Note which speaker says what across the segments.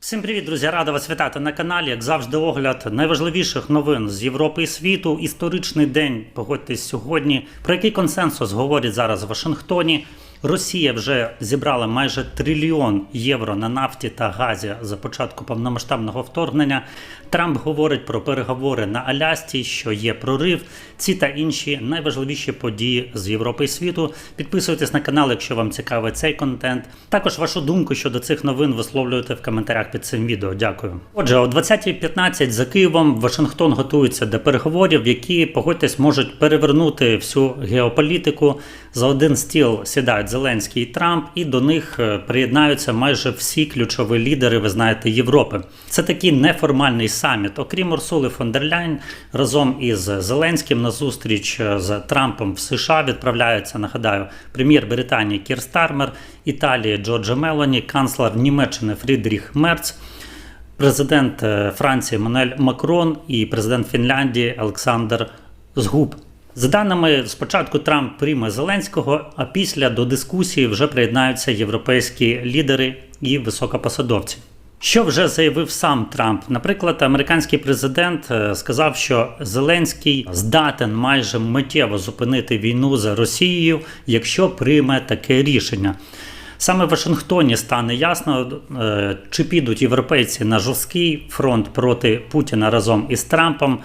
Speaker 1: Всім привіт, друзі! Рада вас вітати на каналі. Як завжди, огляд найважливіших новин з Європи і світу. Історичний день, погодьтесь сьогодні. Про який консенсус говорять зараз в Вашингтоні? Росія вже зібрала майже трильйон євро на нафті та газі за початку повномасштабного вторгнення. Трамп говорить про переговори на Алясці, що є прорив. Ці та інші найважливіші події з Європи і світу. Підписуйтесь на канал, якщо вам цікавий цей контент. Також вашу думку щодо цих новин висловлюйте в коментарях під цим відео. Дякую. Отже, о 20.15 за Києвом Вашингтон готується до переговорів, які погодьтесь можуть перевернути всю геополітику. За один стіл сідають Зеленський і Трамп, і до них е, приєднаються майже всі ключові лідери, ви знаєте, Європи. Це такий неформальний саміт. Окрім Урсули фон дер Ляйн, разом із Зеленським на зустріч е, з Трампом в США відправляються, нагадаю, прем'єр Британії Кір Стармер, Італії Джорджа Мелоні, канцлер Німеччини Фрідріх Мерц. Президент е, Франції Мануель Макрон і президент Фінляндії Олександр Згуб. За даними спочатку Трамп прийме Зеленського, а після до дискусії вже приєднаються європейські лідери і високопосадовці. Що вже заявив сам Трамп? Наприклад, американський президент е, сказав, що Зеленський здатен майже миттєво зупинити війну з Росією, якщо прийме таке рішення. Саме в Вашингтоні стане ясно, е, чи підуть європейці на жорсткий фронт проти Путіна разом із Трампом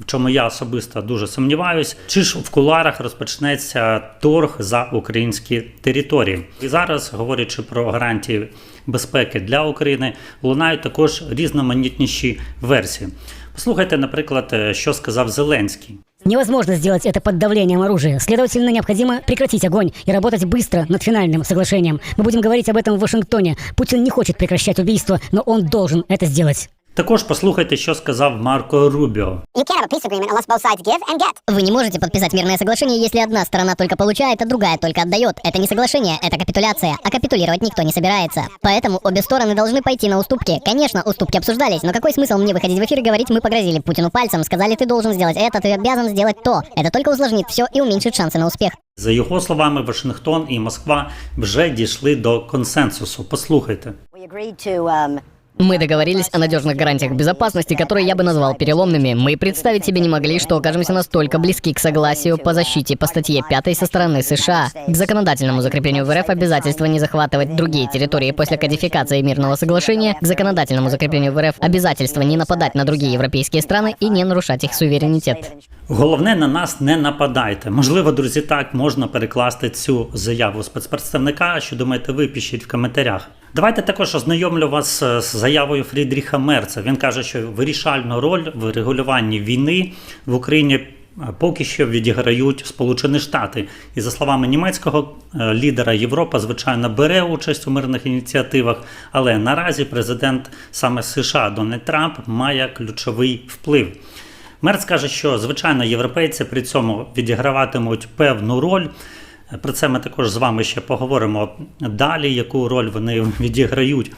Speaker 1: В чому я особисто дуже сумніваюсь, чи ж в куларах розпочнеться торг за українські території. І зараз, говорячи про гарантії безпеки для України, лунають також різноманітніші версії. Послухайте, наприклад, е, що сказав Зеленський.
Speaker 2: Невозможно сделать это под давлением оружия. Следовательно, необходимо прекратить огонь и работать быстро над финальным соглашением. Мы будем говорить об этом в Вашингтоне. Путин не хочет прекращать убийство, но он должен это сделать.
Speaker 1: Також послухайте, що сказав Марко Рубіо.
Speaker 3: You can't have a peace agreement unless both sides give and get.
Speaker 4: Вы не можете подписать мирное соглашение, если одна сторона только получает, а другая только отдает. Это не соглашение, это капитуляция, а капитулировать никто не собирается. Поэтому обе стороны должны пойти на уступки. Конечно, уступки обсуждались, но какой смысл мне выходить в эфир и говорить, мы погрозили Путину пальцем, сказали, ты должен сделать это, ты обязан сделать то. Это только усложнит все и уменьшит шансы на успех.
Speaker 1: За його словами, Вашингтон і Москва вже дійшли до консенсусу. Послухайте.
Speaker 3: We agreed to um,
Speaker 4: Мы договорились о надежных гарантиях безопасности, которые я бы назвал переломными. Мы и представить себе не могли, что окажемся настолько близки к согласию по защите по статье 5 со стороны США. К законодательному закреплению в РФ обязательства не захватывать другие территории после кодификации мирного соглашения, к законодательному закреплению в РФ обязательства не нападать на другие европейские страны и не нарушать их суверенитет.
Speaker 1: Головне на нас не нападайте. Можливо, друзі, так можна перекласти цю заяву спецпредставника. Що думаєте, ви пишіть в коментарях. Давайте також ознайомлю вас е, з заявою Фрідріха Мерца. Він каже, що вирішальну роль в регулюванні війни в Україні е, поки що відіграють Сполучені Штати. І за словами німецького е, лідера, Європа, звичайно, бере участь у мирних ініціативах, але наразі президент саме США Дональд Трамп має ключовий вплив. Мерц каже, що звичайно європейці при цьому відіграватимуть певну роль. Про це ми також з вами ще поговоримо далі, яку роль вони відіграють.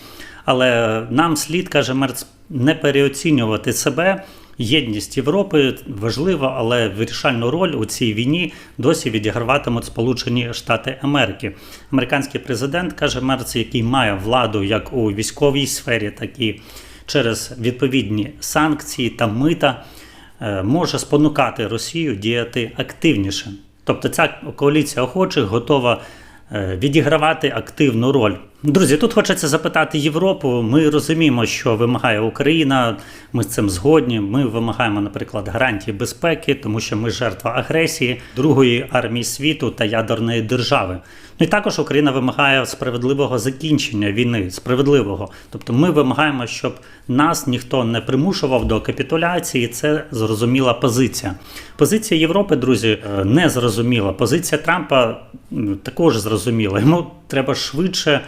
Speaker 1: Але нам слід, каже Мерц, не переоцінювати себе. Єдність Європи важлива, але вирішальну роль у цій війні досі відіграватимуть Сполучені Штати Америки. Американський президент каже Мерц, який має владу як у військовій сфері, так і через відповідні санкції та мита, е, може спонукати Росію діяти активніше. Тобто ця коаліція охочих готова е, відігравати активну роль. Друзі, тут хочеться запитати Європу. Ми розуміємо, що вимагає Україна. Ми з цим згодні. Ми вимагаємо, наприклад, гарантії безпеки, тому що ми жертва агресії другої армії світу та ядерної держави. Ну і також Україна вимагає справедливого закінчення війни, справедливого. Тобто, ми вимагаємо, щоб нас ніхто не примушував до капітуляції. Це зрозуміла позиція. Позиція Європи, друзі, е, не зрозуміла. Позиція Трампа також зрозуміла. Йому треба швидше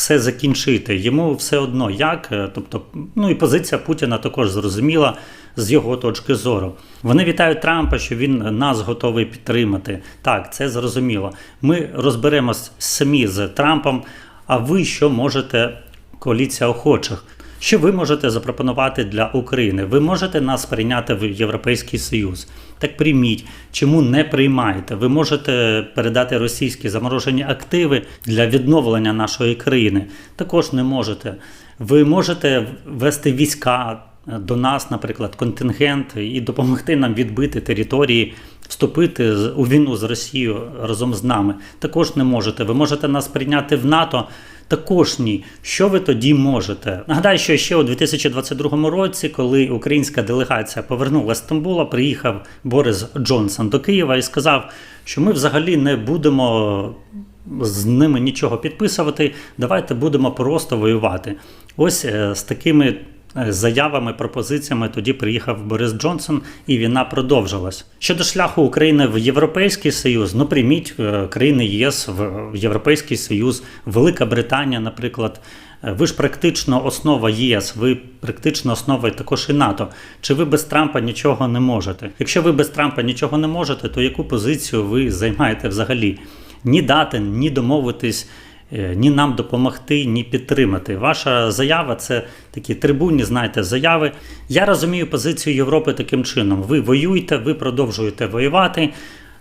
Speaker 1: все закінчити. Йому все одно як. Е, Тобто, ну і позиція Путіна також зрозуміла з його точки зору. Вони вітають Трампа, що він нас готовий підтримати. Так, це зрозуміло. Ми розберемось самі з Трампом. А ви що можете, коаліція охочих? Що ви можете запропонувати для України? Ви можете нас прийняти в Європейський Союз. Так прийміть. Чому не приймаєте? Ви можете передати російські заморожені активи для відновлення нашої країни. Також не можете. Ви можете вести війська до нас, наприклад, контингент, і допомогти нам відбити території, вступити у війну з Росією разом з нами. Також не можете. Ви можете нас прийняти в НАТО. Також ні. Що ви тоді можете? Нагадаю, що ще у 2022 році, коли українська делегація повернулася з Стамбула, приїхав Борис Джонсон до Києва і сказав, що ми взагалі не будемо з ними нічого підписувати. Давайте будемо просто воювати. Ось е, з такими е, заявами, пропозиціями тоді приїхав Борис Джонсон, і війна продовжилась. Щодо шляху України в Європейський Союз, ну прийміть е, країни ЄС в Європейський Союз, Велика Британія, наприклад. Е, Ви ж практично основа ЄС, ви практично основа також і НАТО. Чи ви без Трампа нічого не можете? Якщо ви без Трампа нічого не можете, то яку позицію ви займаєте взагалі? Ні дати, ні домовитись, ні нам допомогти, ні підтримати. Ваша заява це такі трибунні, знаєте, заяви. Я розумію позицію Європи таким чином: ви воюєте, ви продовжуєте воювати.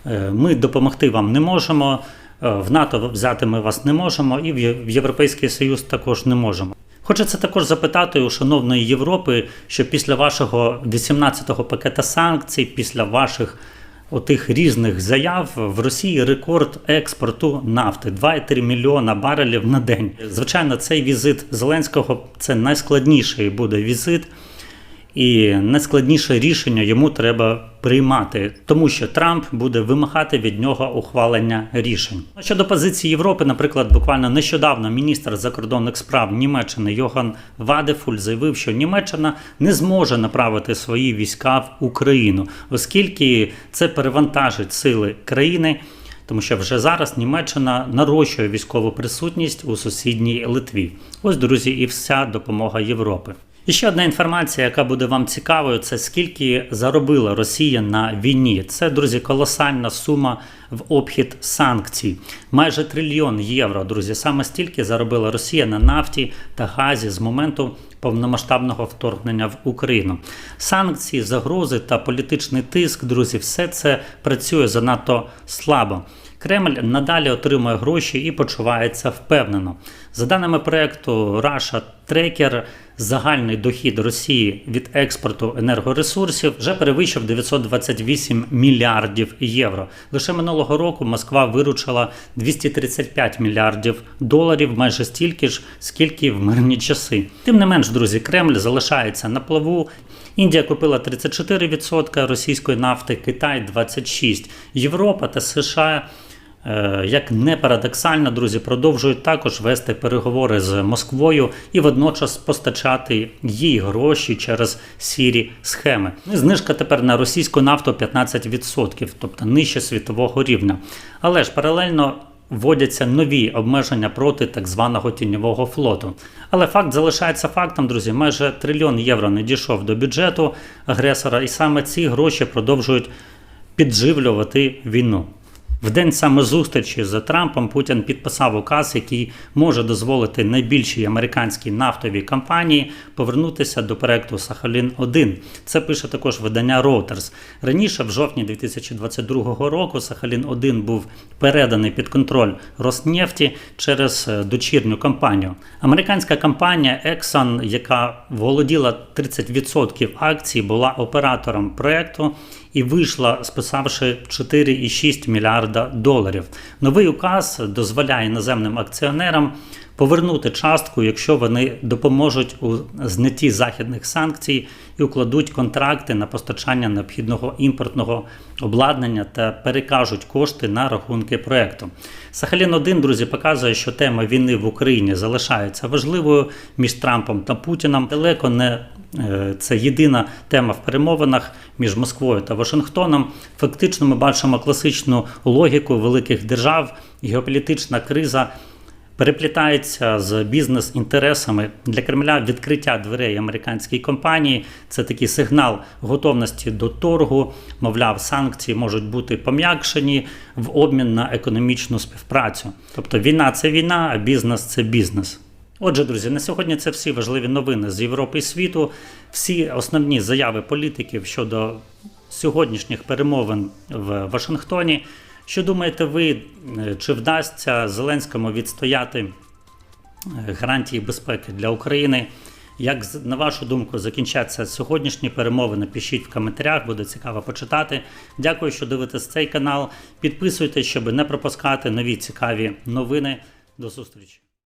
Speaker 1: е, Ми допомогти вам не можемо. е, В НАТО взяти ми вас не можемо, і в Європейський Союз також не можемо. Хочеться також запитати у шановної Європи, що після вашого 18-го пакета санкцій, після ваших отих різних заяв в Росії рекорд експорту нафти 2,3 мільйона барелів на день. Звичайно, цей візит Зеленського це найскладніший буде візит. І найскладніше рішення йому треба приймати, тому що Трамп буде вимагати від нього ухвалення рішень. Щодо позиції Європи, наприклад, буквально нещодавно міністр закордонних справ Німеччини Йоган Вадефуль заявив, що Німеччина не зможе направити свої війська в Україну, оскільки це перевантажить сили країни. Тому що вже зараз Німеччина нарощує військову присутність у сусідній Литві. Ось, друзі, і вся допомога Європи. І ще одна інформація, яка буде вам цікавою, це скільки заробила Росія на війні. Це, друзі, колосальна сума в обхід санкцій. Майже трильйон євро, друзі. Саме стільки заробила Росія на нафті та газі з моменту повномасштабного вторгнення в Україну. Санкції, загрози та політичний тиск, друзі, все це працює занадто слабо. Кремль надалі отримує гроші і почувається впевнено. За даними проекту Russia Tracker, загальний дохід Росії від експорту енергоресурсів вже перевищив 928 мільярдів євро. Лише минулого року Москва виручила 235 мільярдів доларів, майже стільки ж, скільки в мирні часи. Тим не менш, друзі, Кремль залишається на плаву. Індія купила 34% російської нафти, Китай 26%. Європа та США. Е, Як не парадоксально, друзі, продовжують також вести переговори з Москвою і водночас постачати їй гроші через сірі схеми. Ну, Знижка тепер на російську нафту 15%, тобто нижче світового рівня. Але ж паралельно вводяться нові обмеження проти так званого тіньового флоту. Але факт залишається фактом, друзі. Майже трильйон євро не дійшов до бюджету агресора, і саме ці гроші продовжують підживлювати війну. В день саме зустрічі з Трампом Путін підписав указ, який може дозволити найбільшій американській нафтовій компанії повернутися до проекту Сахалін 1 Це пише також видання Reuters. Раніше, в жовтні 2022 року, Сахалін 1 був переданий під контроль Роснефті через е, дочірню компанію. Американська компанія Exxon, яка володіла 30% акцій, була оператором проекту і вийшла, списавши 4,6 мільярда доларів. Новий указ дозволяє іноземним акціонерам повернути частку, якщо вони допоможуть у знятті західних санкцій і укладуть контракти на постачання необхідного імпортного обладнання та перекажуть кошти на рахунки проекту. Сахалін 1 друзі, показує, що тема війни в Україні залишається важливою між Трампом та Путіном. Далеко не це єдина тема в перемовинах між Москвою та Вашингтоном. Фактично, ми бачимо класичну логіку великих держав, геополітична криза переплітається з бізнес-інтересами для Кремля відкриття дверей американській компанії. Це такий сигнал готовності до торгу. Мовляв, санкції можуть бути пом'якшені в обмін на економічну співпрацю. Тобто війна це війна, а бізнес це бізнес. Отже, друзі, на сьогодні це всі важливі новини з Європи і світу. Всі основні заяви політиків щодо сьогоднішніх перемовин в Вашингтоні. Що думаєте ви, е, чи вдасться Зеленському відстояти е, гарантії безпеки для України. Як на вашу думку закінчаться сьогоднішні перемовини? Пишіть в коментарях, буде цікаво почитати. Дякую, що дивитесь цей канал. Підписуйтесь, щоб не пропускати нові цікаві новини. До зустрічі!